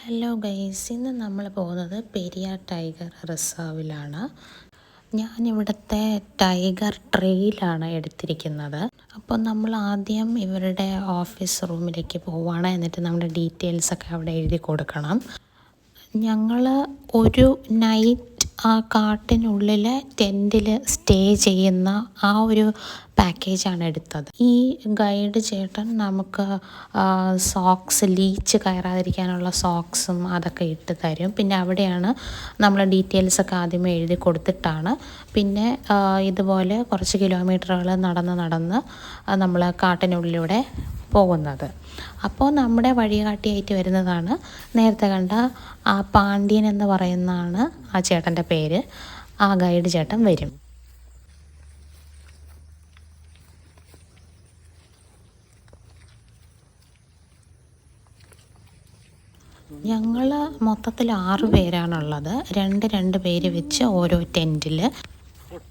Hello guys ഇന്ന് നമ്മൾ പോകുന്നത് പെരിയാർ ടൈഗർ റിസർവിലാണ്. ഞാൻ ഞാനിവിടുത്തെ ടൈഗർ ട്രെയിലാണ് എടുത്തിരിക്കുന്നത്. അപ്പോൾ നമ്മൾ ആദ്യം ഇവരുടെ ഓഫീസ് റൂമിലേക്ക് പോവുകയാണ് എന്നിട്ട് നമ്മുടെ ഡീറ്റെയിൽസ് ഒക്കെ അവിടെ എഴുതി കൊടുക്കണം. ഞങ്ങൾ ഒരു നൈറ്റ് ആ കാട്ടിനുള്ളിൽ ടെന്റിൽ സ്റ്റേ ചെയ്യുന്ന ആ ഒരു പാക്കേജാണ് എടുത്തത്. ഈ ഗൈഡ് ചേട്ടൻ നമുക്ക് സോക്സ് ലീച്ച് കയറാതിരിക്കാനുള്ള സോക്സും അതൊക്കെ ഇട്ട് തരും. പിന്നെ അവിടെയാണ് നമ്മൾ ഡീറ്റെയിൽസ് ഒക്കെ ആദ്യമേ എഴുതി കൊടുത്തിട്ടാണ്. പിന്നെ ഇതുപോലെ കുറച്ച് കിലോമീറ്ററുകൾ നടന്ന് നടന്ന് നമ്മൾ കാട്ടിനുള്ളിലൂടെ പോകുന്നത്. അപ്പോൾ നമ്മുടെ വഴികാട്ടിയായിട്ട് വരുന്നതാണ് നേരത്തെ കണ്ട ആ പാണ്ഡ്യൻ എന്ന് പറയുന്നതാണ് ആ ചേട്ടന്റെ പേര്. ആ ഗൈഡ് ചേട്ടൻ വരും. ഞങ്ങൾ മൊത്തത്തിൽ ആറ് പേരാണുള്ളത്. രണ്ട് രണ്ട് പേര് വെച്ച് ഓരോ ടെന്റിൽ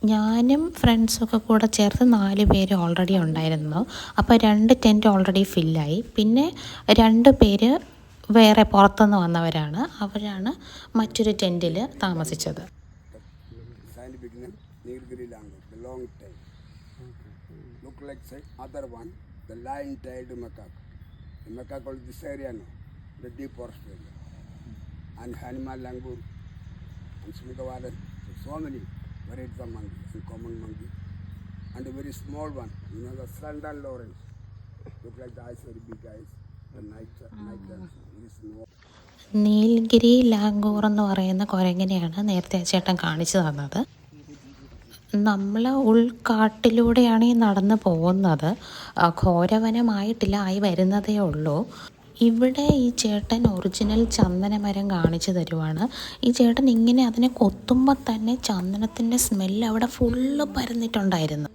ഞാനും ഫ്രണ്ട്സൊക്കെ കൂടെ ചേർത്ത് നാല് പേര് ഓൾറെഡി ഉണ്ടായിരുന്നു. അപ്പോൾ രണ്ട് ടെന്റ് ഓൾറെഡി ഫില്ലായി. പിന്നെ രണ്ട് പേര് വേറെ പുറത്തുനിന്ന് വന്നവരാണ്. അവരാണ് മറ്റൊരു ടെന്റിൽ താമസിച്ചത്. Look like the deep forest area. And animal Langur, and Smithawala, so many varieties of monkey, and common monkey. And a very small one, you know the Sandal Lawrence. Look like the eyes very big eyes, the night, night dance, very small. Nilgiri langur എന്ന് പറയുന്ന കുരങ്ങനെയാണ് നേരത്തെ ചേട്ടൻ കാണിച്ചു തന്നത് നമ്മൾ ഉൾക്കാട്ടിലൂടെയാണ് ഈ നടന്ന് പോകുന്നത് ഘോരവനമായിട്ടില്ല ആയി വരുന്നതേ ഉള്ളൂ ഇവിടെ ഈ ചേട്ടൻ ഒറിജിനൽ ചന്ദനമരം കാണിച്ചു തരുവാണ്. ഈ ചേട്ടൻ ഇങ്ങനെ അതിനെ കൊത്തുമ്പോൾ തന്നെ ചന്ദനത്തിന്റെ സ്മെല്ല് അവിടെ ഫുള്ള് പരന്നിട്ടുണ്ടായിരുന്നു.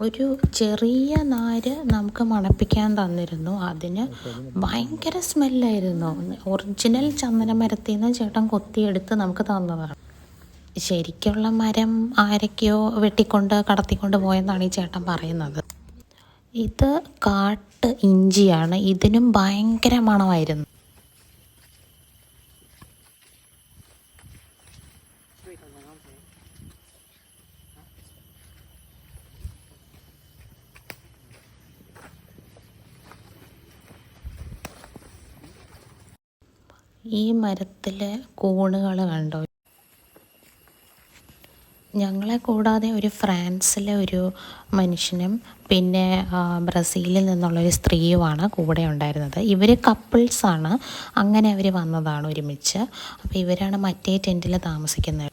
ഒരു ചെറിയ നാര് നമുക്ക് മണപ്പിക്കാൻ തന്നിരുന്നു. അതിന് ഭയങ്കര സ്മെല്ലായിരുന്നു ഒറിജിനൽ ചന്ദനമരത്തിൽ നിന്ന് ചേട്ടൻ കൊത്തിയെടുത്ത് നമുക്ക് തന്നതാണ്. ശരിക്കുള്ള മരം ആരൊക്കെയോ വെട്ടിക്കൊണ്ട് കടത്തിക്കൊണ്ട് പോയെന്നാണ് ഈ ചേട്ടൻ പറയുന്നത്. ഇത് കാട്ട് ഇഞ്ചിയാണ്. ഇതിനും ഭയങ്കര മണമായിരുന്നു. ഈ മരത്തിലെ കൂണുകൾ കണ്ടോ? ഞങ്ങളെ കൂടാതെ ഒരു ഫ്രാൻസിലെ ഒരു മനുഷ്യനും പിന്നെ ബ്രസീലിൽ ബ്രസീലിൽ നിന്നുള്ളൊരു സ്ത്രീയുമാണ് കൂടെ ഉണ്ടായിരുന്നത്. ഇവർ കപ്പിൾസാണ് അങ്ങനെ അവർ വന്നതാണ് ഒരുമിച്ച്. അപ്പോൾ ഇവരാണ് മറ്റേ ടെന്റിൽ താമസിക്കുന്നത്.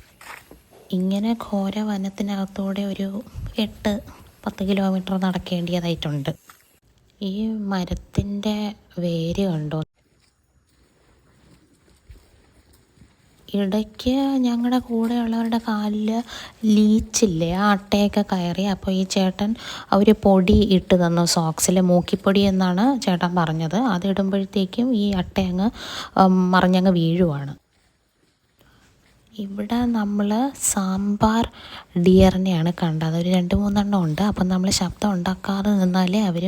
ഇങ്ങനെ ഘോര വനത്തിനകത്തൂടെ ഒരു എട്ട് പത്ത് കിലോമീറ്റർ നടക്കേണ്ടതായിട്ടുണ്ട് ഈ മരത്തിന്റെ വേര് കണ്ടോ? ഇടയ്ക്ക് ഞങ്ങളുടെ കൂടെയുള്ളവരുടെ കാലിൽ ലീച്ചില്ലേ ആ അട്ടയൊക്കെ കയറി. അപ്പോൾ ഈ ചേട്ടൻ അവർ പൊടി ഇട്ട് തന്നു സോക്സിൽ മൂക്കിപ്പൊടി എന്നാണ് ചേട്ടൻ പറഞ്ഞത്. അതിടുമ്പോഴത്തേക്കും ഈ അട്ടയങ്ങ് മറിഞ്ഞങ്ങ് വീഴുവാണ്. ഇവിടെ നമ്മൾ സാമ്പാർ ഡിയറിനെയാണ് കണ്ടത്. ഒരു രണ്ട് മൂന്നെണ്ണം ഉണ്ട്. അപ്പം നമ്മൾ ശബ്ദം ഉണ്ടാക്കാതെ നിന്നാലേ അവർ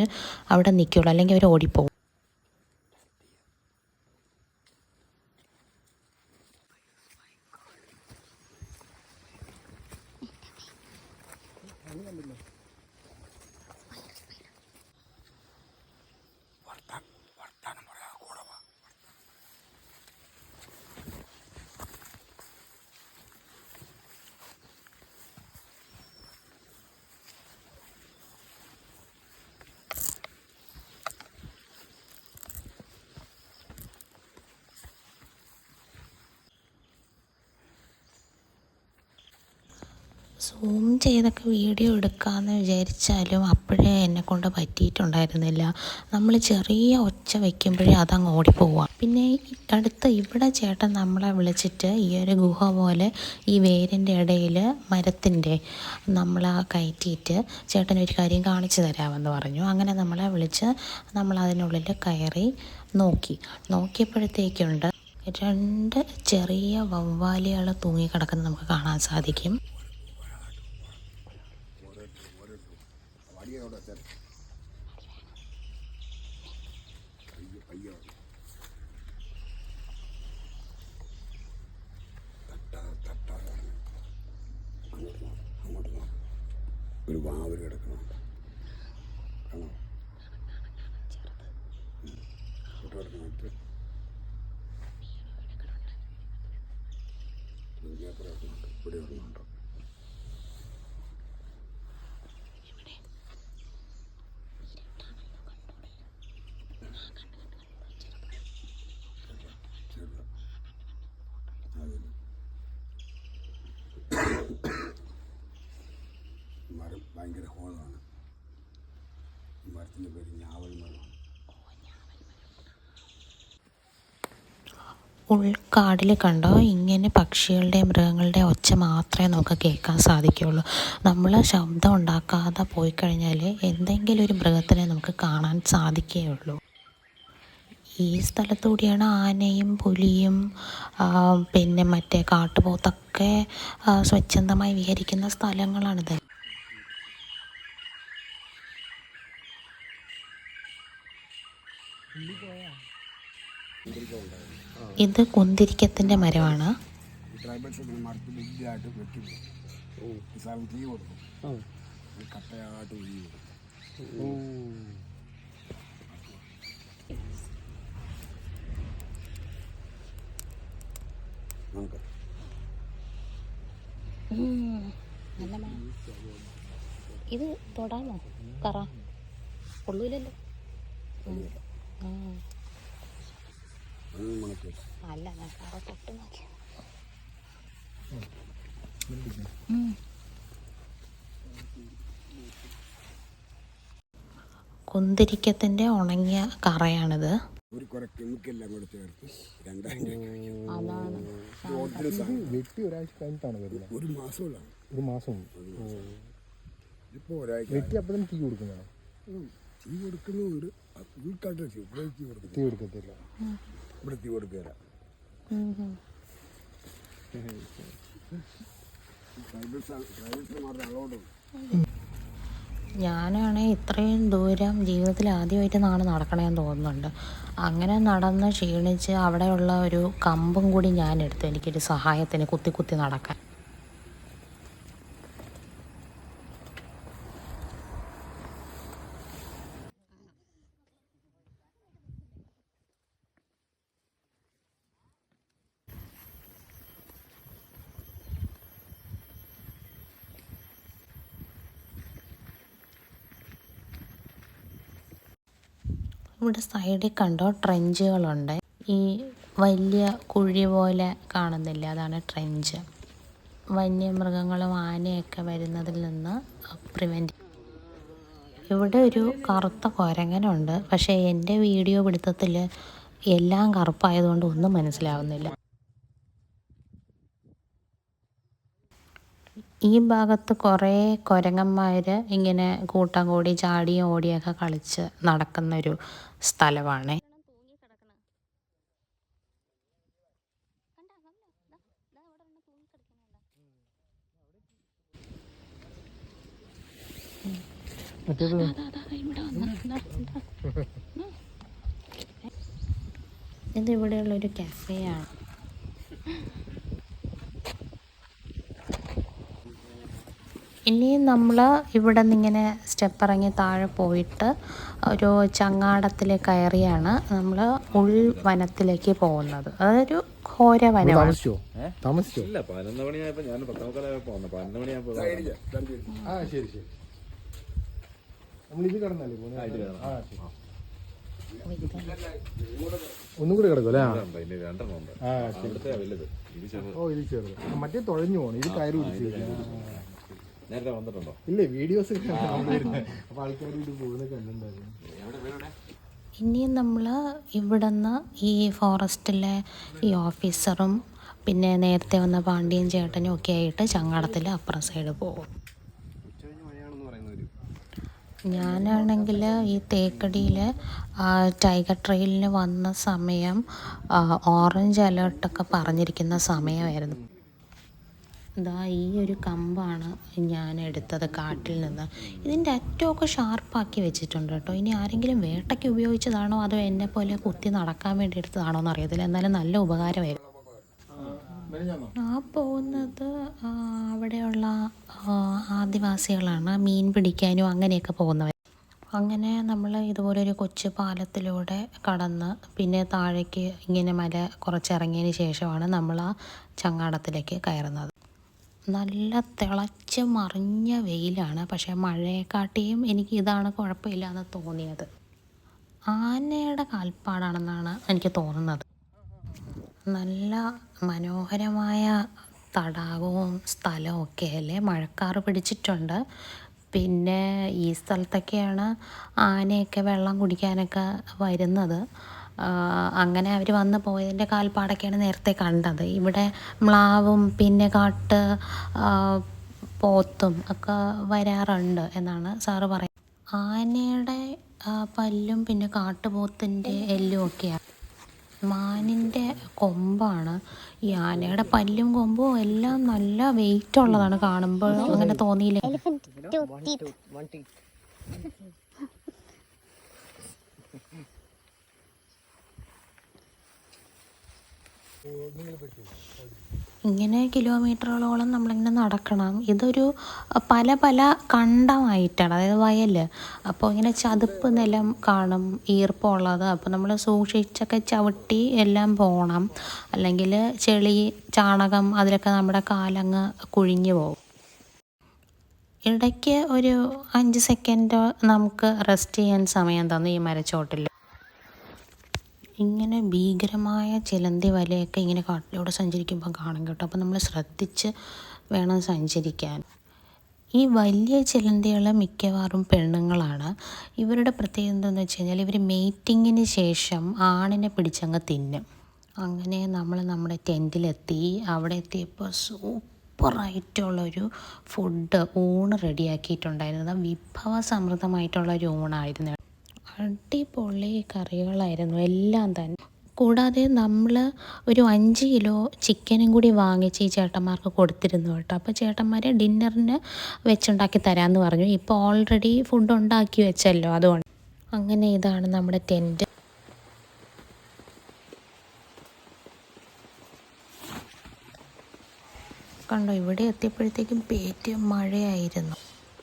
അവിടെ നിൽക്കുള്ളൂ. അല്ലെങ്കിൽ അവർ ഓടിപ്പോകും സൂം ചെയ്തൊക്കെ വീഡിയോ എടുക്കാമെന്ന് വിചാരിച്ചാലും അപ്പോഴേ എന്നെ കൊണ്ട് പറ്റിയിട്ടുണ്ടായിരുന്നില്ല. നമ്മൾ ചെറിയ ഒച്ച വയ്ക്കുമ്പോഴേ അതങ്ങ് ഓടിപ്പോവുക പിന്നെ അടുത്ത് ഇവിടെ ചേട്ടൻ നമ്മളെ വിളിച്ചിട്ട് ഈ ഒരു ഗുഹ പോലെ ഈ വേരിന്റെ ഇടയിൽ മരത്തിന്റെ നമ്മളെ കയറ്റിയിട്ട് ചേട്ടൻ ഒരു കാര്യം കാണിച്ചു തരാമെന്ന് പറഞ്ഞു. അങ്ങനെ നമ്മളെ വിളിച്ച് നമ്മൾ അതിനുള്ളിൽ കയറി നോക്കി. നോക്കിയപ്പോഴത്തേക്കുണ്ട് രണ്ട് ചെറിയ വവ്വാലികൾ തൂങ്ങിക്കിടക്കുന്നത് നമുക്ക് കാണാൻ സാധിക്കും. ഒരു വാവൽ കിടക്കുന്നുണ്ട് കാണോ ഫോട്ടോ എടുക്കണോട്ട് ഇവിടെ ഒരെണ്ണമുണ്ട് ചെറുത് അതിന് മരം ഭയങ്കര ഹോളമാണ്. ഈ മരത്തിന്റെ പേര് ഞാവൽ മരമാണ്. ഉൾക്കാടിൽ കണ്ടോ? ഇങ്ങനെ പക്ഷികളുടെയും മൃഗങ്ങളുടെയും ഒച്ച മാത്രമേ നമുക്ക് കേൾക്കാൻ സാധിക്കുകയുള്ളൂ. നമ്മൾ ശബ്ദം ഉണ്ടാക്കാതെ പോയി കഴിഞ്ഞാൽ എന്തെങ്കിലും ഒരു മൃഗത്തിനെ നമുക്ക് കാണാൻ സാധിക്കുകയുള്ളൂ. ഈ സ്ഥലത്തൂടെയാണ് ആനയും പുലിയും പിന്നെ മറ്റേ കാട്ടുപോത്തൊക്കെ സ്വച്ഛന്തമായി വിഹരിക്കുന്ന സ്ഥലങ്ങളാണിത് ഇത് കുന്തിരിക്കത്തിന്റെ മരമാണ് ഈ ട്രൈബൽസ് ഇങ്ങനെ മരത്തിൽ വലിയതായിട്ട് വെട്ടി പോകും ഈ സാധനം തീ കൊടുക്കും ഈ കട്ടയായിട്ട് തീ കുന്തിരിക്കത്തിന്റെ മരമാണ് ഇത് തൊടാമോ? കറ കൊള്ളൂലല്ലോ. അതൊന്നും മണക്കും അല്ല ഞാൻ കറ തൊട്ട് നോക്കി കുന്തിരിക്കത്തിന്റെ ഉണങ്ങിയ കറയാണിത്. ഒരു കുറെ കെമിക്കലെല്ലാം കൂടെ ചേർത്ത് രണ്ടായിരം വെട്ടി ഒരാഴ്ച കഴിഞ്ഞിട്ടാണ് വരുന്നത്. ഒരു ഒരു മാസം. ഇപ്പോൾ ഒരാഴ്ച വെട്ടി അപ്പം തന്നെ തീ കൊടുക്കുന്നതാണ്? ഉം. തീ കൊടുക്കുന്നുണ്ട്. തീ കൊടുക്കത്തില്ല. ഇവിടെ തീ കൊടുക്കുകയില്ല ട്രൈബൽസ് ട്രൈബൽസ് മാത്രം അളവുണ്ട് ഞാനാണെ ഇത്രയും ദൂരം ജീവിതത്തിൽ ആദ്യമായിട്ട് നാളെ നടക്കണമെന്ന് തോന്നുന്നുണ്ട്. അങ്ങനെ നടന്ന് ക്ഷീണിച്ച് അവിടെയുള്ള ഒരു കമ്പും കൂടി ഞാൻ എടുത്തു എനിക്കൊരു സഹായത്തിന് കുത്തി കുത്തി നടക്കാൻ. ഇവിടെ സൈഡിൽ കണ്ടോ ട്രെഞ്ചുകളുണ്ട് ഈ വലിയ കുഴി പോലെ കാണുന്നില്ല? അതാണ് ട്രെഞ്ച് വന്യമൃഗങ്ങളും ആനയൊക്കെ വരുന്നതിൽ നിന്ന് പ്രിവെന്റ് ഇവിടെ ഒരു കറുത്ത കൊരങ്ങനുണ്ട്. പക്ഷേ എന്റെ വീഡിയോ പിടുത്തത്തിൽ എല്ലാം കറുപ്പായതുകൊണ്ട് ഒന്നും മനസ്സിലാവുന്നില്ല. ഈ ഭാഗത്ത് കുറേ കുരങ്ങന്മാർ ഇങ്ങനെ കൂട്ടം കൂടി ചാടിയും ഓടിയൊക്കെ കളിച്ച് നടക്കുന്നൊരു സ്ഥലമാണ്. ഇത് ഇവിടെയുള്ളൊരു കഫേയാണ് ഇനിയും നമ്മൾ ഇവിടെ നിന്നിങ്ങനെ സ്റ്റെപ്പ് ഇറങ്ങി താഴെ പോയിട്ട് ഒരു ചങ്ങാടത്തിൽ കയറിയാണ് നമ്മൾ ഉൾ വനത്തിലേക്ക് പോകുന്നത്. അതൊരു ഘോര വനമാണ്. ഒന്നും കൂടി കിടക്കും അല്ലേ? ആ. ഇനി ആ ശരി. ഇവിടുത്തെ ഇത് ചെറുത്. ഓ ഇത് ചെറുത്. ആ, മറ്റേ തുഴഞ്ഞു പോകണം ഇത് കയറി പിടിച്ച് നേരത്തെ വന്നിട്ടുണ്ടോ? ഇല്ല വീഡിയോസ് അപ്പൊ ആൾക്കാർ ഇത് പോകുന്ന കണ്ടിട്ടുണ്ടായിരുന്നു. ഇനിയും നമ്മൾ ഇവിടുന്ന് ഈ ഫോറസ്റ്റിലെ ഈ ഓഫീസറും പിന്നെ നേരത്തെ വന്ന പാണ്ഡ്യൻ ചേട്ടനും ഒക്കെ ആയിട്ട് ചങ്ങാടത്തിൽ അപ്പുറം സൈഡ് പോകും. ഞാനാണെങ്കിൽ ഈ തേക്കടിയിൽ ടൈഗർ ട്രെയിലിന് വന്ന സമയം ഓറഞ്ച് അലേർട്ടൊക്കെ പറഞ്ഞിരിക്കുന്ന സമയമായിരുന്നു. ഇതാ ഈ ഒരു കമ്പാണ് ഞാൻ എടുത്തത് കാട്ടിൽ നിന്ന്. ഇതിന്റെ അറ്റമൊക്കെ ഷാർപ്പാക്കി വെച്ചിട്ടുണ്ട് കേട്ടോ. ഇനി ആരെങ്കിലും വേട്ടയ്ക്ക് ഉപയോഗിച്ചതാണോ അതോ എന്നെ പോലെ കുത്തി നടക്കാൻ വേണ്ടി എടുത്തതാണോ എന്ന് അറിയത്തില്ല എന്നാലും നല്ല ഉപകാരമായിരുന്നു. ആ പോകുന്നത് അവിടെയുള്ള ആദിവാസികളാണ്. മീൻ പിടിക്കാനും അങ്ങനെയൊക്കെ പോകുന്നവർ അങ്ങനെ നമ്മൾ ഇതുപോലെ ഒരു കൊച്ചു പാലത്തിലൂടെ കടന്ന് പിന്നെ താഴേക്ക് ഇങ്ങനെ മല കുറച്ചിറങ്ങിയതിന് ശേഷമാണ് നമ്മൾ ആ ചങ്ങാടത്തിലേക്ക് കയറുന്നത്. നല്ല തിളച്ച് മറിഞ്ഞ വെയിലാണ്. പക്ഷേ മഴയെക്കാട്ടിയും എനിക്ക് ഇതാണ് കുഴപ്പമില്ല എന്ന് തോന്നിയത്. ആനയുടെ കാൽപ്പാടാണെന്നാണ് എനിക്ക് തോന്നുന്നത്. നല്ല മനോഹരമായ തടാകവും സ്ഥലവും ഒക്കെ അല്ലേ? മഴക്കാറ് പിടിച്ചിട്ടുണ്ട്. പിന്നെ ഈ സ്ഥലത്തൊക്കെയാണ് ആനയൊക്കെ വെള്ളം കുടിക്കാനൊക്കെ വരുന്നത്. അങ്ങനെ അവർ വന്ന് പോയതിന്റെ കാൽപ്പാടൊക്കെയാണ് നേരത്തെ കണ്ടത്. ഇവിടെ മ്ലാവും പിന്നെ കാട്ട് പോത്തും ഒക്കെ വരാറുണ്ട് എന്നാണ് സാറ് പറയുന്നത്. ആനയുടെ പല്ലും പിന്നെ കാട്ടുപോത്തിന്റെ എല്ലും ഒക്കെയാണ്. മാനിന്റെ കൊമ്പാണ് ഈ ആനയുടെ പല്ലും കൊമ്പും എല്ലാം നല്ല വെയിറ്റ് ഉള്ളതാണ് കാണുമ്പോൾ അങ്ങനെ തോന്നിയില്ല? ഇങ്ങനെ കിലോമീറ്ററുകളോളം നമ്മളിങ്ങനെ നടക്കണം. ഇതൊരു പല പല കണ്ടമായിട്ടാണ്. അതായത് വയൽ അപ്പോൾ ഇങ്ങനെ ചതുപ്പ് നിലം കാണും ഈർപ്പമുള്ളത് അപ്പോൾ നമ്മൾ സൂക്ഷിച്ചൊക്കെ ചവിട്ടി എല്ലാം പോകണം അല്ലെങ്കിൽ ചെളി ചാണകം അതിലൊക്കെ നമ്മുടെ കാലങ്ങ് കുഴിഞ്ഞു പോകും. ഇടയ്ക്ക് ഒരു അഞ്ച് സെക്കൻഡ് നമുക്ക് റെസ്റ്റ് ചെയ്യാൻ സമയം തന്നു ഈ മരച്ചോട്ടിൽ ഇങ്ങനെ ഭീകരമായ ചിലന്തി വലയൊക്കെ ഇങ്ങനെ കാട്ടിലൂടെ സഞ്ചരിക്കുമ്പോൾ കാണും കേട്ടോ. അപ്പോൾ നമ്മൾ ശ്രദ്ധിച്ച് വേണം സഞ്ചരിക്കാൻ. ഈ വലിയ ചിലന്തികൾ മിക്കവാറും പെണ്ണുങ്ങളാണ്. ഇവരുടെ പ്രത്യേകത എന്താണെന്ന് വെച്ച് കഴിഞ്ഞാൽ ഇവർ മേറ്റിങ്ങിന് ശേഷം ആണിനെ പിടിച്ചങ്ങ് തിന്നും. അങ്ങനെ നമ്മൾ നമ്മുടെ ടെന്റിലെത്തി അവിടെ എത്തിയപ്പോൾ സൂപ്പറായിട്ടുള്ളൊരു ഫുഡ് ഊണ് റെഡിയാക്കിയിട്ടുണ്ടായിരുന്നത് വിഭവസമൃദ്ധമായിട്ടുള്ള ഒരു ഊണായിരുന്നു. അടിപൊളി കറികളായിരുന്നു. എല്ലാം തന്നെ. കൂടാതെ നമ്മൾ ഒരു അഞ്ച് കിലോ ചിക്കനും കൂടി വാങ്ങിച്ച് ഈ ചേട്ടന്മാർക്ക് കൊടുത്തിരുന്നു കേട്ടോ. അപ്പോൾ ചേട്ടന്മാർ ഡിന്നറിന് വെച്ചുണ്ടാക്കി തരാമെന്ന് പറഞ്ഞു. ഇപ്പോൾ ഓൾറെഡി ഫുഡ് ഉണ്ടാക്കി വെച്ചല്ലോ അതുകൊണ്ട്. അങ്ങനെ ഇതാണ് നമ്മുടെ ടെന്റ് കണ്ടോ ഇവിടെ എത്തിയപ്പോഴത്തേക്കും പേറ്റ് മഴയായിരുന്നു.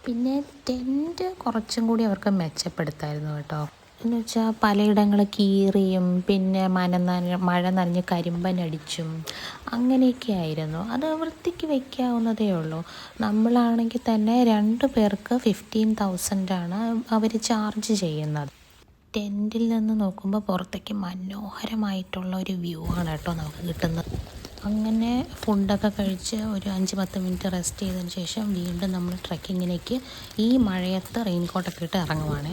പിന്നെ ടെന്റ് കുറച്ചും കൂടി അവർക്ക് മെച്ചപ്പെടുത്തായിരുന്നു കേട്ടോ. എന്ന് വെച്ചാൽ പലയിടങ്ങൾ കീറിയും പിന്നെ മന നന മഴ നനഞ്ഞ് കരിമ്പനടിച്ചും അങ്ങനെയൊക്കെ ആയിരുന്നു. അത് വൃത്തിക്ക് വയ്ക്കാവുന്നതേ ഉള്ളൂ. നമ്മളാണെങ്കിൽ തന്നെ രണ്ട് പേർക്ക് ഫിഫ്റ്റീൻ തൗസൻഡാണ് അവർ ചാർജ് ചെയ്യുന്നത്. ടെന്റിൽ നിന്ന് നോക്കുമ്പോൾ പുറത്തേക്ക് മനോഹരമായിട്ടുള്ള ഒരു വ്യൂ ആണ് കേട്ടോ നമുക്ക് കിട്ടുന്നത്. അങ്ങനെ ഫുഡൊക്കെ കഴിച്ച് ഒരു അഞ്ച് പത്ത് മിനിറ്റ് റെസ്റ്റ് ചെയ്തതിന് ശേഷം വീണ്ടും നമ്മൾ ട്രക്കിങ്ങിലേക്ക് ഈ മഴയത്ത് റെയിൻകോട്ടൊക്കെ ഇട്ട് ഇറങ്ങുവാണ്.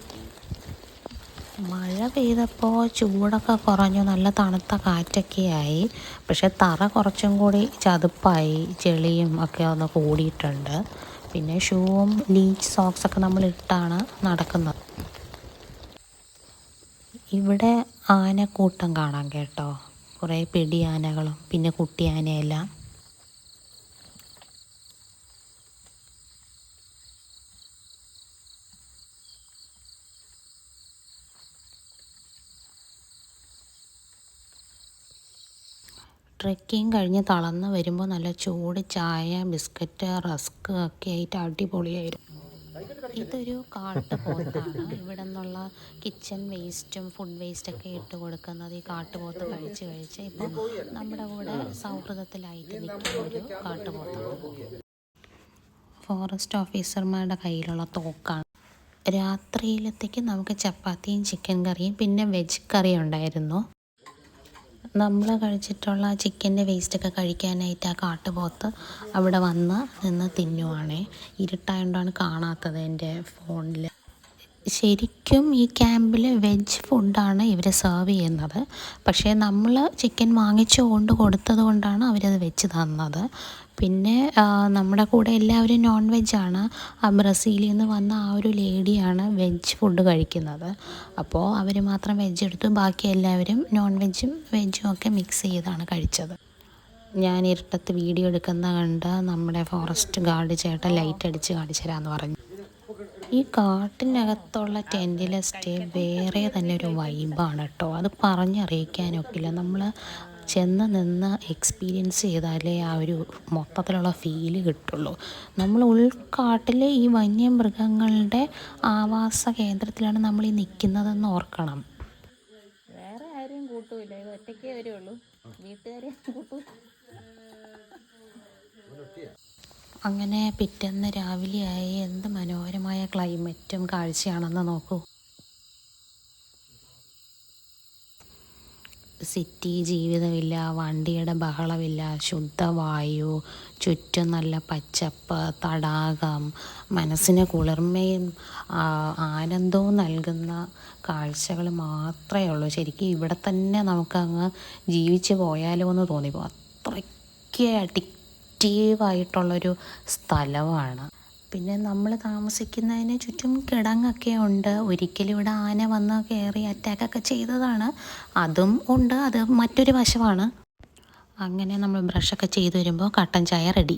മഴ പെയ്തപ്പോൾ ചൂടൊക്കെ കുറഞ്ഞു നല്ല തണുത്ത കാറ്റൊക്കെ ആയി. പക്ഷേ തറ കുറച്ചും കൂടി ചതുപ്പായി ചെളിയും ഒക്കെ ഒന്ന് കൂടിയിട്ടുണ്ട്. പിന്നെ ഷൂവും ലീച്ച് സോക്സൊക്കെ നമ്മൾ ഇട്ടാണ് നടക്കുന്നത്. ഇവിടെ ആനക്കൂട്ടം കാണാം കേട്ടോ. കുറേ പിടി ആനകളും പിന്നെ കുട്ടി ആനയെല്ലാം ട്രെക്കിങ് കഴിഞ്ഞ് തളർന്ന് വരുമ്പോൾ നല്ല ചൂട് ചായ ബിസ്ക്കറ്റ് റസ്ക് ഒക്കെ ആയിട്ട് അടിപൊളിയായിരുന്നു. ഇതൊരു കാട്ടുപോത്താണ്. ഇവിടെ നിന്നുള്ള കിച്ചൺ വേസ്റ്റും ഫുഡ് വേസ്റ്റൊക്കെ ഇട്ട് കൊടുക്കുന്നത് ഈ കാട്ടുപോത്ത് കഴിച്ച് കഴിച്ച് ഇപ്പോൾ നമ്മുടെ കൂടെ സൗഹൃദത്തിലായിട്ട് നിൽക്കുന്ന ഒരു കാട്ടുപോത്താണ്. ഫോറസ്റ്റ് ഓഫീസർമാരുടെ കയ്യിലുള്ള തോക്കാണ്. രാത്രിയിലത്തേക്ക് നമുക്ക് ചപ്പാത്തിയും ചിക്കൻ കറിയും പിന്നെ വെജ് കറിയും ഉണ്ടായിരുന്നു. നമ്മൾ കഴിച്ചിട്ടുള്ള ചിക്കന്റെ വേസ്റ്റൊക്കെ കഴിക്കാനായിട്ട് ആ കാട്ടുപോത്ത് അവിടെ വന്ന് നിന്ന് തിന്നുവാണേ. ഇരുട്ടായതുകൊണ്ടാണ് കാണാത്തത് എന്റെ ഫോണിൽ ശരിക്കും ഈ ക്യാമ്പിൽ വെജ് ഫുഡാണ് ഇവർ സെർവ് ചെയ്യുന്നത്. പക്ഷേ നമ്മൾ ചിക്കൻ വാങ്ങിച്ചു കൊണ്ട് കൊടുത്തത് കൊണ്ടാണ് അവരത് വെച്ച് തന്നത്. പിന്നെ നമ്മുടെ കൂടെ എല്ലാവരും നോൺ വെജാണ് ആ ബ്രസീലിൽ നിന്ന് വന്ന ആ ഒരു ലേഡിയാണ് വെജ് ഫുഡ് കഴിക്കുന്നത്. അപ്പോൾ അവർ മാത്രം വെജ് എടുത്തു ബാക്കി എല്ലാവരും നോൺ വെജും വെജും ഒക്കെ മിക്സ് ചെയ്താണ് കഴിച്ചത്. ഞാൻ ഇരട്ടത്ത് വീഡിയോ എടുക്കുന്ന കണ്ട് നമ്മുടെ ഫോറസ്റ്റ് ഗാർഡ് ചേട്ടൻ ലൈറ്റ് അടിച്ച് കാണിച്ചു തരാമെന്ന് പറഞ്ഞു. ഈ കാട്ടിനകത്തുള്ള ടെന്റിലെ സ്റ്റേ വേറെ തന്നെ ഒരു വൈബാണ് കേട്ടോ അത് പറഞ്ഞറിയിക്കാനൊക്കില്ല. നമ്മൾ ചെന്ന് നിന്ന് എക്സ്പീരിയൻസ് ചെയ്താലേ ആ ഒരു മൊത്തത്തിലുള്ള ഫീൽ കിട്ടുള്ളൂ. നമ്മൾ ഉൾക്കാട്ടിലെ ഈ വന്യമൃഗങ്ങളുടെ ആവാസ കേന്ദ്രത്തിലാണ് നമ്മൾ ഈ നിൽക്കുന്നതെന്ന് ഓർക്കണം. വേറെ ആരെയും കൂട്ടൂല ഇത് ഒറ്റയ്ക്കേ വരുള്ളൂ. വീട്ടുകാരെയും കൂട്ടൂ അങ്ങനെ പിറ്റേന്ന് രാവിലെയായി എന്ത് മനോഹരമായ ക്ലൈമറ്റും കാഴ്ചയാണെന്ന് നോക്കൂ. സിറ്റി ജീവിതമില്ല വണ്ടിയുടെ ബഹളമില്ല ശുദ്ധവായു ചുറ്റും നല്ല പച്ചപ്പ് തടാകം മനസ്സിന് കുളിർമയും ആനന്ദവും നൽകുന്ന കാഴ്ചകൾ മാത്രമേ ഉള്ളൂ. ശരിക്കും ഇവിടെ തന്നെ നമുക്കങ്ങ് ജീവിച്ച് പോയാലോ എന്ന് തോന്നിപ്പോ അത്രയ്ക്ക് അഡിക്റ്റീവായിട്ടുള്ളൊരു സ്ഥലമാണ്. പിന്നെ നമ്മൾ താമസിക്കുന്നതിന് ചുറ്റും കിടങ്ങൊക്കെ ഉണ്ട്. ഒരിക്കലും ഇവിടെ ആന വന്ന് കയറി അറ്റാക്കൊക്കെ ചെയ്തതാണ്. അതും ഉണ്ട്. അത് മറ്റൊരു വശമാണ്. അങ്ങനെ നമ്മൾ ബ്രഷൊക്കെ ചെയ്ത് വരുമ്പോൾ കട്ടൻ ചായ റെഡി.